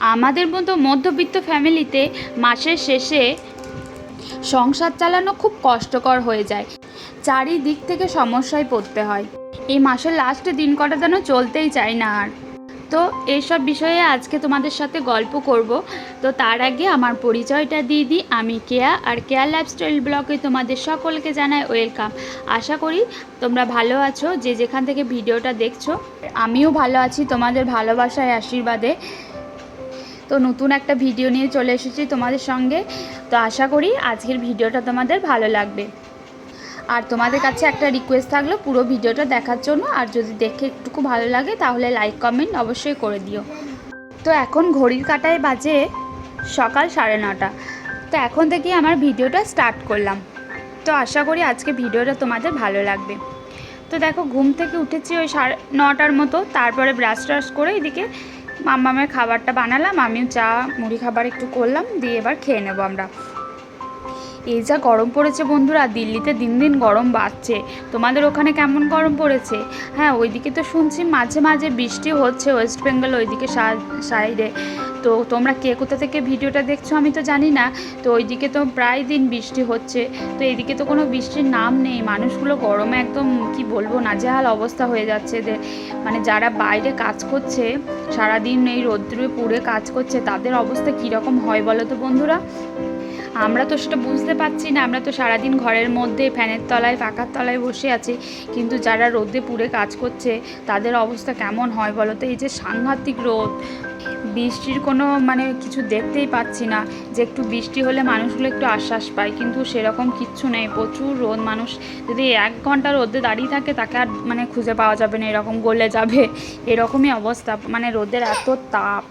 আমাদের মতো মধ্যবিত্ত ফ্যামিলিতে মাসের শেষে সংসার চালানো খুব কষ্টকর হয়ে যায়। চারিদিক থেকে সমস্যায় পড়তে হয়। এই মাসের লাস্টে দিন কটা যেন চলতেই চায় না আর। তো এইসব বিষয়ে আজকে তোমাদের সাথে গল্প করব। তো তার আগে আমার পরিচয়টা দিয়ে দিই। আমি কেয়া আর কেয়া লাইফস্টাইল ব্লগে তোমাদের সকলকে জানাই ওয়েলকাম আশা করি তোমরা ভালো আছো। যে যেখান থেকে ভিডিওটা দেখছ, আমিও ভালো আছি। তোমাদের ভালোবাসায়, আশীর্বাদে। তো নতুন একটা ভিডিও নিয়ে চলে এসেছি তোমাদের সঙ্গে। তো আশা করি আজকের ভিডিওটা তোমাদের ভালো লাগবে। আর তোমাদের কাছে একটা রিকোয়েস্ট থাকল পুরো ভিডিওটা দেখার জন্য। আর যদি দেখে একটুকু ভালো লাগে, তাহলে লাইক কমেন্ট অবশ্যই করে দিও। তো এখন ঘড়ির কাটায় বাজে সকাল সাড়ে নটা। তো এখন থেকেই আমার ভিডিওটা স্টার্ট করলাম। তো আশা করি আজকে ভিডিওটা তোমাদের ভালো লাগবে। তো দেখো, ঘুম থেকে উঠেছি ওই সাড়ে নটার মতো। তারপরে ব্রাশ ট্রাশ করে এদিকে মাম্মামের খাবারটা বানালাম, আমিও চা, মুড়ি খাবার একটু করলাম, দিয়ে এবার খেয়ে নেব আমরা। এই যা গরম পড়েছে বন্ধুরা, দিল্লিতে দিন দিন গরম বাড়ছে। তোমাদের ওখানে কেমন গরম পড়েছে? হ্যাঁ ওইদিকে তো শুনছি মাঝে মাঝে বৃষ্টি হচ্ছে, ওয়েস্ট বেঙ্গল ওইদিকে সাইডে। তো তোমরা কে কোথা থেকে ভিডিওটা দেখছ আমি তো জানি না। তো ওইদিকে তো প্রায় দিন বৃষ্টি হচ্ছে। তো এদিকে তো কোনো বৃষ্টির নাম নেই। মানুষগুলো গরমে একদম কি বলব নাজেহাল অবস্থা হয়ে যাচ্ছে। যে মানে যারা বাইরে কাজ করছে, সারাদিন এই রৌদ্রে পুড়ে কাজ করছে, তাদের অবস্থা কীরকম হয় বলো তো বন্ধুরা? আমরা তো সেটা বুঝতে পারছি না। আমরা তো সারাদিন ঘরের মধ্যে ফ্যানের তলায় পাকার তলায় বসে আছি। কিন্তু যারা রোদে পুড়ে কাজ করছে, তাদের অবস্থা কেমন হয় বলো তো? এই যে সাংঘাতিক রোদ, বৃষ্টির কোনো মানে কিছু দেখতেই পাচ্ছি না যে একটু বৃষ্টি হলে মানুষগুলো একটু আশ্বাস পায়। কিন্তু সেরকম কিচ্ছু নেই। প্রচুর রোদ। মানুষ যদি এক ঘণ্টা রোদে দাঁড়িয়ে থাকে, তাকে আর মানে খুঁজে পাওয়া যাবে না। এরকম গলে যাবে। এরকমই অবস্থা। মানে রোদের এত তাপ।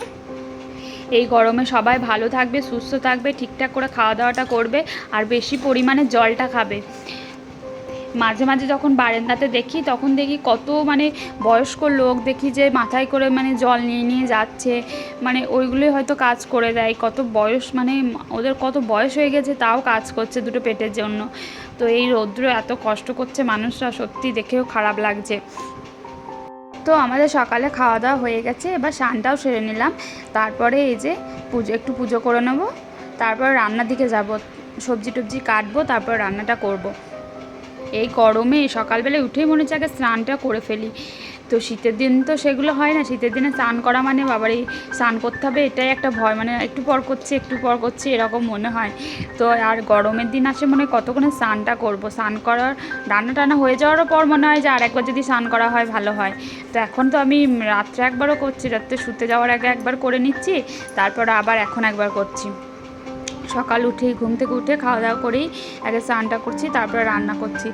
এই গরমে সবাই ভালো থাকবে, সুস্থ থাকবে, ঠিকঠাক করে খাওয়া দাওয়াটা করবে আর বেশি পরিমাণে জলটা খাবে। মাঝে মাঝে যখন বারান্দাতে দেখি, তখন দেখি কত মানে বয়স্ক লোক দেখি যে মাথায় করে মানে জল নিয়ে নিয়ে যাচ্ছে। মানে ওইগুলোই হয়তো কাজ করে দেয়। কত বয়স মানে ওদের কত বয়স হয়ে গেছে, তাও কাজ করছে দুটো পেটের জন্য। তো এই রৌদ্র এত কষ্ট করছে মানুষরা, সত্যি দেখেও খারাপ লাগছে। তো আমাদের সকালে খাওয়া দাওয়া হয়ে গেছে, এবার স্নানটাও সেরে নিলাম। তারপরে এই যে পুজো, একটু পুজো করে নেব। তারপর রান্নার দিকে যাব, সবজি টবজি কাটবো, তারপর রান্নাটা করব। এই গরমে সকালবেলায় উঠেই মনে হচ্ছে আগে স্নানটা করে ফেলি। তো শীতের দিন তো সেগুলো হয় না। শীতের দিনে স্নান করা মানে বাবার এই স্নান করতে হবে, এটাই একটা ভয়। মানে একটু পর করছে, একটু পর করছে, এরকম মনে হয়। তো আর গরমের দিন আসে মনে হয় কতক্ষণে স্নানটা করব? স্নান করার রান্না টান্না হয়ে যাওয়ারও পর মনে হয় যে আর একবার যদি স্নান করা হয় ভালো হয়। তো এখন তো আমি রাত্রে একবারও করছি, রাত্রে শুতে যাওয়ার আগে একবার করে নিচ্ছি, তারপর আবার এখন একবার করছি। সকাল উঠেই, ঘুম থেকে উঠে খাওয়া দাওয়া করেই আগে স্নানটা করছি, তারপরে রান্না করছি।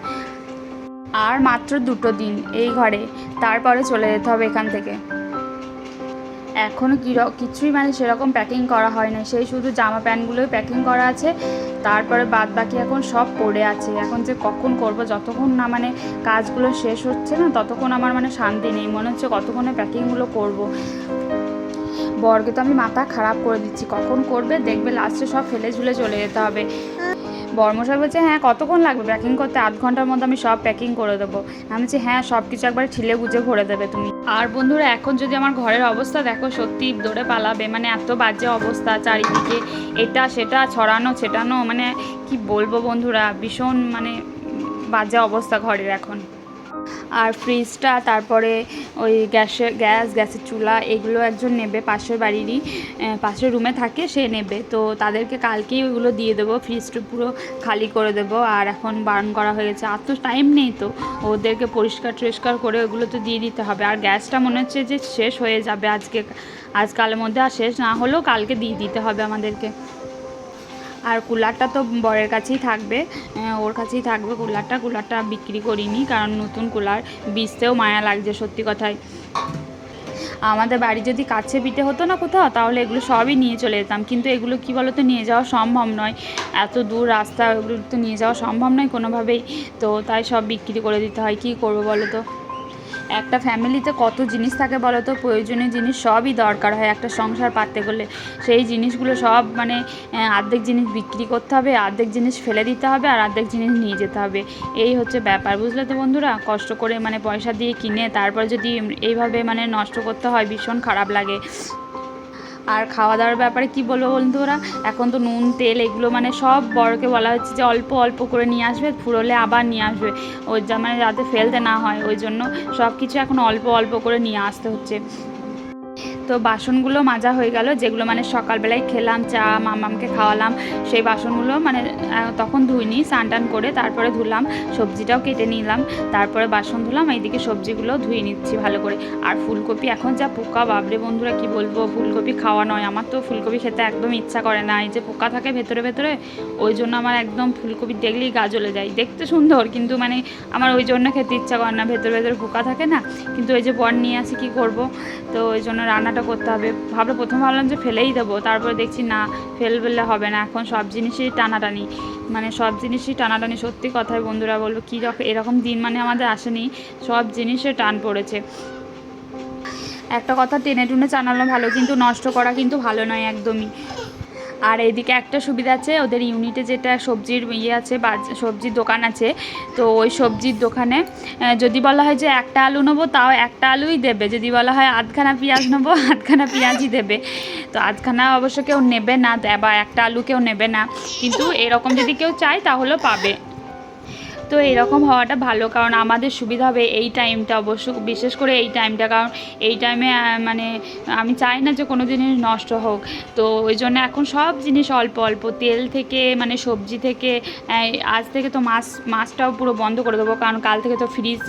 আর মাত্র দুটো দিন এই ঘরে। তারপরে চলে যেতে হবে এখান থেকে। এখনও কির কিছুই মানে সেরকম প্যাকিং করা হয় না সেই শুধু জামা প্যান্টগুলোই প্যাকিং করা আছে। তারপরে বাদ বাকি এখন সব পড়ে আছে। এখন যে কখন করব, যতক্ষণ না মানে কাজগুলো শেষ হচ্ছে না, ততক্ষণ আমার মানে শান্তি নেই। মনে হচ্ছে কতক্ষণে প্যাকিংগুলো করব। বর্গে তো আমি মাথা খারাপ করে দিচ্ছি। কখন করবে? দেখবে লাস্টে সব ফেলে ঝুলে চলে যেতে হবে। বর্মশাই বলছে হ্যাঁ কতক্ষণ লাগবে প্যাকিং করতে? আধ ঘণ্টার মধ্যে আমি সব প্যাকিং করে দেবো। আমি বলছি হ্যাঁ সব কিছু একবার ছিলে গুজে ভরে দেবে তুমি। আর বন্ধুরা, এখন যদি আমার ঘরের অবস্থা দেখো, সত্যি দৌড়ে পালাবে মানে এত বাজে অবস্থা, চারিদিকে এটা সেটা, ছড়ানো, ছেটানো মানে কি বলব বন্ধুরা, ভীষণ মানে বাজে অবস্থা ঘরের এখন। আর ফ্রিজটা, তারপরে ওই গ্যাসের গ্যাস, গ্যাসের চুলা, এগুলো একজন নেবে পাশের বাড়িরই পাশের রুমে থাকে, সে নেবে। তো তাদেরকে কালকেই ওইগুলো দিয়ে দেবো, ফ্রিজটা পুরো খালি করে দেবো। আর এখন বারণ করা হয়ে গেছে। আর তো টাইম নেই তো। ওদেরকে পরিষ্কার টরিষ্কার করে ওগুলো তো দিয়ে দিতে হবে। আর গ্যাসটা মনে হচ্ছে যে শেষ হয়ে যাবে আজকে, আজকালের মধ্যে আর শেষ না হলেও কালকে দিয়ে দিতে হবে আমাদেরকে। আর কুলারটা তো বরের কাছেই থাকবে ওর কাছেই থাকবে কুলারটা। কুলারটা বিক্রি করিনি, কারণ নতুন কুলার, বিচতেও মায়া লাগছে সত্যি কথাই আমাদের বাড়ি যদি কাছে পিঠে হতো না কোথাও, তাহলে এগুলো সবই নিয়ে চলে যেতাম। কিন্তু এগুলো কি বলতো, নিয়ে যাওয়া সম্ভব নয়। এত দূর রাস্তা, ওগুলো তো নিয়ে যাওয়া সম্ভব নয় কোনোভাবেই। তো তাই সব বিক্রি করে দিতে হয়। কী করব বলো তো? একটা ফ্যামিলিতে কত জিনিস থাকে বলো তো? প্রয়োজনীয় জিনিস সবই দরকার হয় একটা সংসার পাততে গেলে। সেই জিনিসগুলো সব মানে অর্ধেক জিনিস বিক্রি করতে হবে অর্ধেক জিনিস ফেলে দিতে হবে আর অর্ধেক জিনিস নিয়ে যেতে হবে। এই হচ্ছে ব্যাপার, বুঝলে তো বন্ধুরা? কষ্ট করে মানে পয়সা দিয়ে কিনে তারপর যদি এইভাবে মানে নষ্ট করতে হয়, ভীষণ খারাপ লাগে। আর খাওয়া দাওয়ার ব্যাপারে কি বলব ওরা? এখন তো নুন, তেল এগুলো মানে সব বড়কে বলা হচ্ছে যে অল্প অল্প করে নিয়ে আসবে, ফুরোলে আবার নিয়ে আসবে। ওর যা মানে যাতে ফেলতে না হয়, ওই জন্য সব কিছু এখন অল্প অল্প করে নিয়ে আসতে হচ্ছে। তো বাসনগুলো মাজা হয়ে গেল, যেগুলো মানে সকালবেলায় খেলাম, চা মামামকে খাওয়ালাম, সেই বাসনগুলো মানে তখন ধুইনি, স্নান টান করে তারপরে ধুলাম, সবজিটাও কেটে নিলাম, তারপরে বাসন ধুলাম, এইদিকে সবজিগুলো ধুয়ে নিচ্ছি ভালো করে। আর ফুলকপি, এখন যা পোকা বাবরে বন্ধুরা, কি বলব, ফুলকপি খাওয়া নয়, আমার তো ফুলকপি খেতে একদম ইচ্ছা করে না, এই যে পোকা থাকে ভেতরে ভেতরে, ওই জন্য আমার একদম ফুলকপি দেখলেই গা জ্বলে যায়, দেখতে সুন্দর, কিন্তু মানে আমার ওই জন্য খেতে ইচ্ছা করে না, ভেতরে ভেতরে পোকা থাকে না, কিন্তু ওই যে বর নিয়ে আসি, কী করব, তো ওই জন্য রান্নাটা করতে হবে। ভাবলে প্রথম ভাবলাম যে ফেলেই দেবো, তারপরে দেখছি না ফেল ফেললে হবে না, এখন সব জিনিসই টানাটানি। মানে সব জিনিসই টানাটানি, সত্যি কথায় বন্ধুরা বলব, কী এরকম দিন মানে আমাদের আসেনি, সব জিনিসে টান পড়েছে। একটা কথা টেনে টুনে চানালো ভালো, কিন্তু নষ্ট করা কিন্তু ভালো নয় একদমই। আর এদিকে একটা সুবিধা আছে, ওদের ইউনিটে যেটা সবজির ইয়ে আছে বা সবজির দোকান আছে, তো ওই সবজির দোকানে যদি বলা হয় যে একটা আলু নেব, তাও একটা আলুই দেবে। যদি বলা হয় আধখানা পেঁয়াজ নেব, আধখানা পেঁয়াজই দেবে। তো আধখানা অবশ্য কেউ নেবে না, বা একটা আলু কেউ নেবে না। কিন্তু এরকম যদি কেউ চায়, তাহলেও পাবে। তো এরকম হওয়াটা ভালো, কারণ আমাদের সুবিধা হবে এই টাইমটা অবশ্য, বিশেষ করে এই টাইমটা কারণ এই টাইমে মানে আমি চাই না যে কোনো জিনিস নষ্ট হোক। তো ওই জন্য এখন সব জিনিস অল্প অল্প তেল থেকে মানে সবজি থেকে আজ থেকে তো মাছ, মাছটাও পুরো বন্ধ করে দেবো, কারণ কাল থেকে তো ফ্রিজ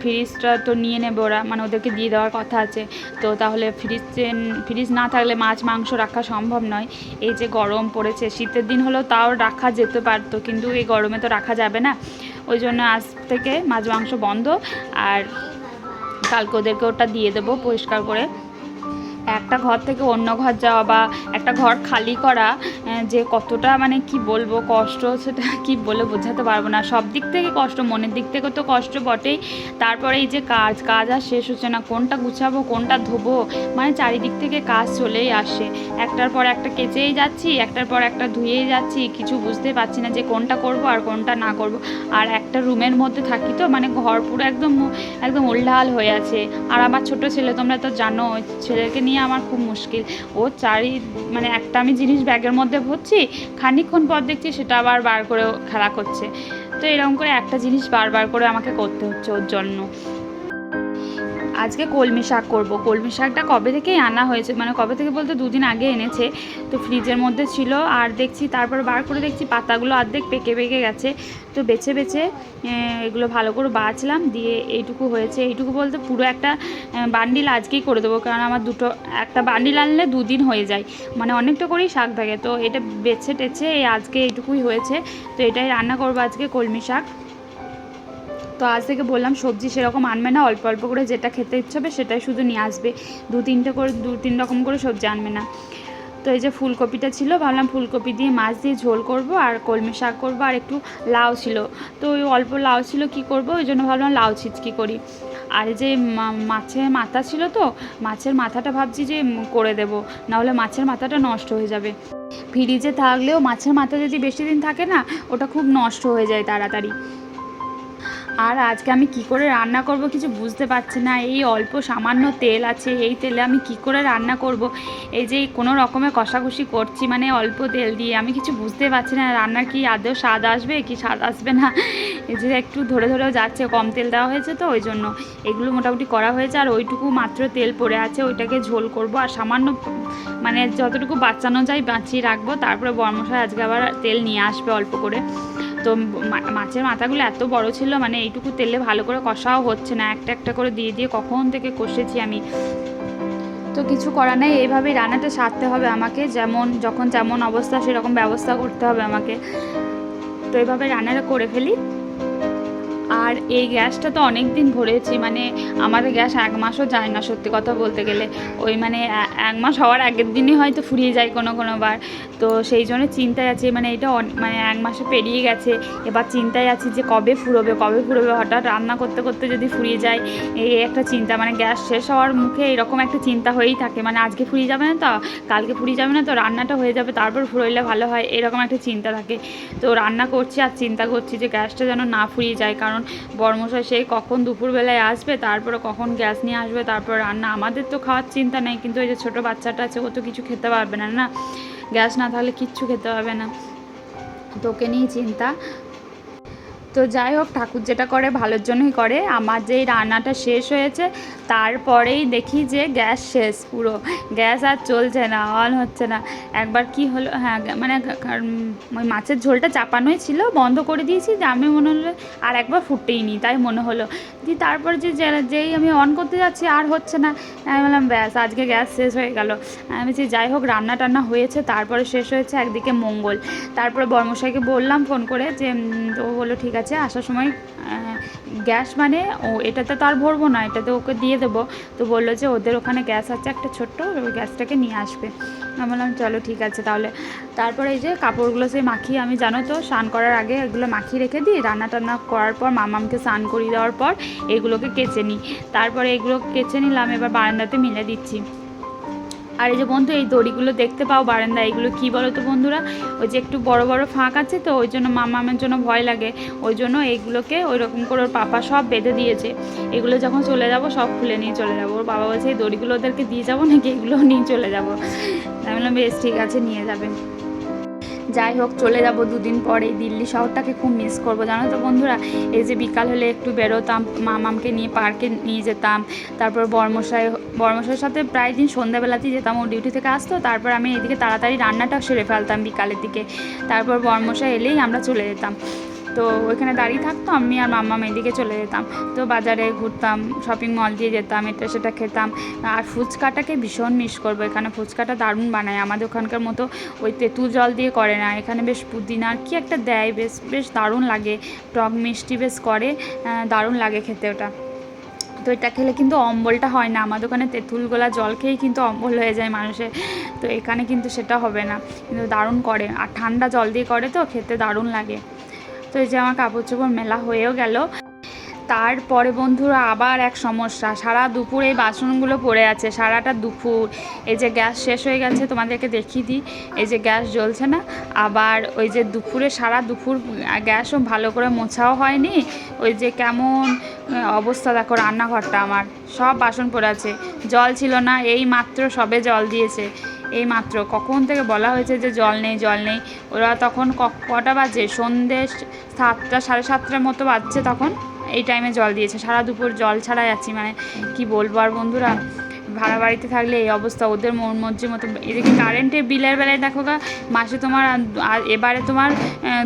ফ্রিজটা তো নিয়ে নেবে ওরা মানে ওদেরকে দিয়ে দেওয়ার কথা আছে। তো তাহলে ফ্রিজ ফ্রিজ না থাকলে মাছ, মাংস রাখা সম্ভব নয়। এই যে গরম পড়েছে, শীতের দিন হলেও তাও রাখা যেতে পারতো, কিন্তু এই গরমে তো রাখা যাবে না। ওই জন্য আজ থেকে মাছ মাংস বন্ধ। আর কালকে ওদেরকে ওটা দিয়ে দেবো পরিষ্কার করে। একটা ঘর থেকে অন্য ঘর যাওয়া বা একটা ঘর খালি করা যে কতটা মানে কি বলব কষ্ট সেটা কি বলে বোঝাতে পারব না। সব দিক থেকে কষ্ট, মনের দিক থেকে তো কষ্ট বটেই। তারপরে এই যে কাজ কাজ আর শেষ হচ্ছে না, কোনটা গুছাবো, কোনটা ধোবো মানে চারিদিক থেকে কাজ চলেই আসে। একটার পর একটা কেচেই যাচ্ছি, একটার পর একটা ধুয়েই যাচ্ছি, কিছু বুঝতে পারছি না যে কোনটা করব আর কোনটা না করব। আর একটা রুমের মধ্যে থাকি তো মানে ঘর পুরো একদম একদম উল্লাল হয়ে আছে। আর আমার ছোট ছেলে তোমরা তো জানো ছেলেকে নিয়ে আমার খুব মুশকিল। ও চারি মানে একটা আমি জিনিস ব্যাগের মধ্যে ভরছি, খানিকক্ষণ পর দেখছি সেটা আবার বার করে খেলা করছে। তো এরকম করে একটা জিনিস বারবার করে আমাকে করতে হচ্ছে ওর জন্য। আজকে কলমি শাক করব। কলমি শাকটা কবে থেকেই আনা হয়েছে? মানে কবে থেকে বলতে দুদিন আগে এনেছে। তো ফ্রিজের মধ্যে ছিল আর দেখছি তারপর বার করে দেখছি পাতাগুলো অর্ধেক পেকে পেকে গেছে। তো বেছে বেছে এগুলো ভালো করে বাছলাম। দিয়ে এইটুকু হয়েছে। এইটুকু বলতে পুরো একটা বান্ডিল আজকেই করে দেবো। কারণ আমার দুটো, একটা বান্ডিল আনলে দুদিন হয়ে যায়। মানে অনেকটা করেই শাক থাকে। তো এটা বেছে টেছে এই আজকে এইটুকুই হয়েছে। তো এটাই রান্না করব আজকে কলমি শাক। তো আজ থেকে বললাম, সবজি সেরকম আনবে না, অল্প অল্প করে যেটা খেতে ইচ্ছে হবে সেটাই শুধু নিয়ে আসবে। দু তিনটে করে, দু তিন রকম করে সবজি আনবে না। তো এই যে ফুলকপিটা ছিল, ভাবলাম ফুলকপি দিয়ে মাছ দিয়ে ঝোল করব আর কলমি শাক করব আর একটু লাউ ছিল। তো ওই অল্প লাউ ছিল কি করব, ওই জন্য ভাবলাম লাউ ছিচকি করি। আর যে মাছের মাথা ছিল তো, মাছের মাথাটা ভাবছি যে করে দেব, নাহলে মাছের মাথাটা নষ্ট হয়ে যাবে। ফ্রিজে থাকলেও মাছের মাথা যদি বেশি দিন থাকে না, ওটা খুব নষ্ট হয়ে যায় তাড়াতাড়ি। আর আজকে আমি কি করে রান্না করব কিছু বুঝতে পারছি না। এই অল্প সামান্য তেল আছে, এই তেলে আমি কি করে রান্না করব? এই যে কোনো রকমে কষাকষি করছি মানে অল্প তেল দিয়ে। আমি কিছু বুঝতে পারছি না, রান্নার কি আদৌ স্বাদ আসবে, কি স্বাদ আসবে না? এই যে একটু ধরে ধরেও যাচ্ছে, কম তেল দেওয়া হয়েছে তো, ওই জন্য। এগুলো মোটামুটি করা হয়েছে, আর ওইটুকু মাত্র তেল পড়ে আছে, ওইটাকে ঝোল করব। আর সামান্য মানে যতটুকু বাঁচানো যায় বাঁচিয়ে রাখব। তারপরে বর্মশাই আজকে আবার তেল নিয়ে আসবে অল্প করে। তো মাছের মাথাগুলো এত বড় ছিল মানে এইটুকু তেলে ভালো করে কষাও হচ্ছে না, একটা একটা করে দিয়ে দিয়ে কখন থেকে কষেছি আমি। তো কিছু করার নেই, এইভাবেই রান্নাটা সারতে হবে আমাকে, যেমন, যখন যেমন অবস্থা সেরকম ব্যবস্থা করতে হবে আমাকে। তো এইভাবে রান্নাটা করে ফেলি। আর এই গ্যাসটা তো অনেক দিন ভরেছি মানে আমাদের গ্যাস এক মাসও যায় না সত্যি কথা বলতে গেলে। ওই মানে এক মাস হওয়ার আগের দিনই হয়তো ফুরিয়ে যায় কোনো কোনো বার। তো সেই জন্য চিন্তায় আছি মানে এটা মানে এক মাসে পেরিয়ে গেছে। এবার চিন্তায় আছি যে কবে ফুরোবে কবে ফুরোবে? হঠাৎ রান্না করতে করতে যদি ফুরিয়ে যায়, এই একটা চিন্তা মানে গ্যাস শেষ হওয়ার মুখে এরকম একটা চিন্তা হয়েই থাকে। মানে আজকে ফুরিয়ে যাবে না তো? কালকে ফুরিয়ে যাবে না তো? রান্নাটা হয়ে যাবে, তারপর ফুরোইলে ভালো হয়, এরকম একটা চিন্তা থাকে। তো রান্না করছি আর চিন্তা করছি যে গ্যাসটা যেন না ফুরিয়ে যায়, কারণ বর্মশাই সেই কখন দুপুরবেলায় আসবে, তারপরে কখন গ্যাস নিয়ে আসবে, তারপর রান্না। আমাদের তো খাওয়ার চিন্তা নেই, কিন্তু ওই যে ছোটো বাচ্চাটা আছে, ও তো কিছু খেতে পারবে না না? গ্যাস না থাকলে কিচ্ছু খেতে হবে না। তোকে নিয়েই চিন্তা। তো যাই হোক, ঠাকুর যেটা করে ভালোর জন্যই করে। আমার যেই রান্নাটা শেষ হয়েছে তারপরেই দেখি যে গ্যাস শেষ পুরো। গ্যাস আর চলছে না অন হচ্ছে না। একবার কি হলো হ্যাঁ মানে ওই মাছের ঝোলটা চাপানোই ছিল, বন্ধ করে দিয়েছি, যে আমি মনে হলো আর একবার ফুটেই নি তাই মনে হলো। দিয়ে তারপর যে যেই আমি অন করতে যাচ্ছি, আর হচ্ছে না, আমি বললাম, ব্যাস, আজকে গ্যাস শেষ হয়ে গেল। আমি বলছি, যাই হোক রান্না টান্না হয়েছে, তারপরে শেষ হয়েছে একদিকে মঙ্গল। তারপরে বর্মশাইকে বললাম ফোন করে যে ও বলল, ঠিক আছে, আসার সময় গ্যাস মানে ও এটাতে তো আর ভরবো না, এটাতে ওকে দিয়ে দেবো। তো বলল যে ওদের ওখানে গ্যাস আছে, একটা ছোট্ট ওই গ্যাসটাকে নিয়ে আসবে। আমি বললাম, চলো ঠিক আছে তাহলে। তারপরে এই যে কাপড়গুলো সেই মাখিয়ে, আমি জানো তো, স্নান করার আগে এগুলো মাখিয়ে রেখে দিই রান্না টান্না করার পর, মামামকে স্নান করিয়ে দেওয়ার পর, এগুলোকে কেচে নিই। তারপরে এগুলো কেচে নিলাম, এবার বারান্দাতে মিলে দিচ্ছি। আর এই যে বন্ধু, এই দড়িগুলো দেখতে পাও বারান্দা এগুলো কি বলো তো বন্ধুরা? ওই যে একটু বড় বড় ফাঁক আছে তো, ওই জন্য মামামের জন্য ভয় লাগে। ওই জন্য এইগুলোকে ওই রকম করে ওর পাপা সব বেঁধে দিয়েছে। এগুলো যখন চলে যাব, সব খুলে নিয়ে চলে যাব। ওর বাবা বলছে, এই দড়িগুলো ওদেরকে দিয়ে যাব নাকি? এগুলো নিয়ে চলে যাব। আমি বললাম, বেশ, ঠিক আছে, নিয়ে যাবে যাই হোক, চলে যাব দুদিন পরে দিল্লি শহরটাকে খুব মিস করব। জানো তো বন্ধুরা, এই যে বিকাল হলে একটু বেরোতাম, মামামকে নিয়ে পার্কে নিয়ে যেতাম, তারপর বর্মশাই, বর্মশাইয়ের সাথে প্রায় দিন সন্ধ্যাবেলাতেই যেতাম, ও ডিউটি থেকে আসতো, তারপর আমি এদিকে তাড়াতাড়ি রান্নাটা সেরে ফেলতাম বিকালের দিকে। তারপর বর্মশাই এলেই আমরা চলে যেতাম। তো ওইখানে দাঁড়িয়ে থাকতো আমি আর মাম্মাম এদিকে চলে যেতাম। তো বাজারে ঘুরতাম শপিং মল দিয়ে যেতাম, এটা সেটা খেতাম। আর ফুচকাটাকে ভীষণ মিস করব এখানে। ফুচকাটা দারুণ বানায়। আমাদের ওখানকার মতো ওই তেঁতুল জল দিয়ে করে না। এখানে বেশ পুদিনা কি একটা দেয়, বেশ বেশ দারুণ লাগে। টক মিষ্টি বেশ করে দারুণ লাগে খেতে ওটা। তো এটা খেলে কিন্তু অম্বলটা হয় না। আমাদের ওখানে তেঁতুল গোলা জল খেয়েই কিন্তু অম্বল হয়ে যায় মানুষের। তো এখানে কিন্তু সেটা হবে না। কিন্তু দারুণ করে। আর ঠান্ডা জল দিয়ে করে তো, খেতে দারুণ লাগে। তো এই যে আমার কাপড় চোপড় মেলা হয়েও গেল। তারপরে বন্ধুরা আবার এক সমস্যা। সারা দুপুর এই বাসনগুলো পড়ে আছে। সারাটা দুপুর। এই যে গ্যাস শেষ হয়ে গেছে, তোমাদেরকে দেখিয়ে দিই। এই যে গ্যাস জ্বলছে না? আবার ওই যে দুপুরে সারা দুপুর গ্যাসও ভালো করে মোছাও হয়নি। ওই যে কেমন অবস্থা দেখো রান্নাঘরটা আমার। সব বাসন পড়ে আছে। জল ছিল না, এই মাত্র সবে জল দিয়েছে। এই মাত্র কখন থেকে বলা হয়েছে যে জল নেই জল নেই। ওরা তখন কটা বাজে? সন্ধ্যে সাতটা, সাড়ে সাতটার মতো বাজছে তখন। এই টাইমে জল দিয়েছে। সারা দুপুর জল ছাড়াই আছি। মানে কি বলব আর বন্ধুরা? ভাড়া বাড়িতে থাকলে এই অবস্থা। ওদের মন মর্জি মতো। এদিকে কারেন্টের বিলের বেলায় দেখো গা, মাসে তোমার এবারে তোমার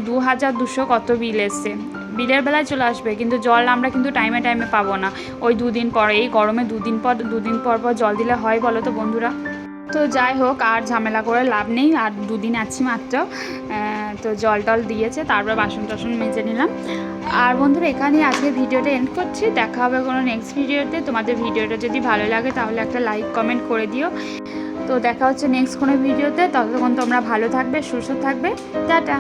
দু হাজার দুশো কত বিল এসছে? বিলের বেলায় চলে আসবে। কিন্তু জল আমরা কিন্তু টাইমে টাইমে পাবো না। ওই দুদিন পর, এই গরমে দুদিন পর দুদিন পর পর জল দিলে হয় বলো তো বন্ধুরা? তো যাই হোক, আর ঝামেলা করে লাভ নেই, আর দুদিন আছি মাত্র। তো জল টল দিয়েছে, তারপর বাসন টাসন মেজে নিলাম। আর বন্ধুরা এখানে আজকে ভিডিওটা এন্ড করছি। দেখা হবে কোনো নেক্সট ভিডিওতে। তোমাদের ভিডিওটা যদি ভালো লাগে, তাহলে একটা লাইক কমেন্ট করে দিও। তো দেখা হচ্ছে নেক্সট কোনো ভিডিওতে। ততক্ষণ তোমরা ভালো থাকবে, সুস্থ থাকবে। টাটা!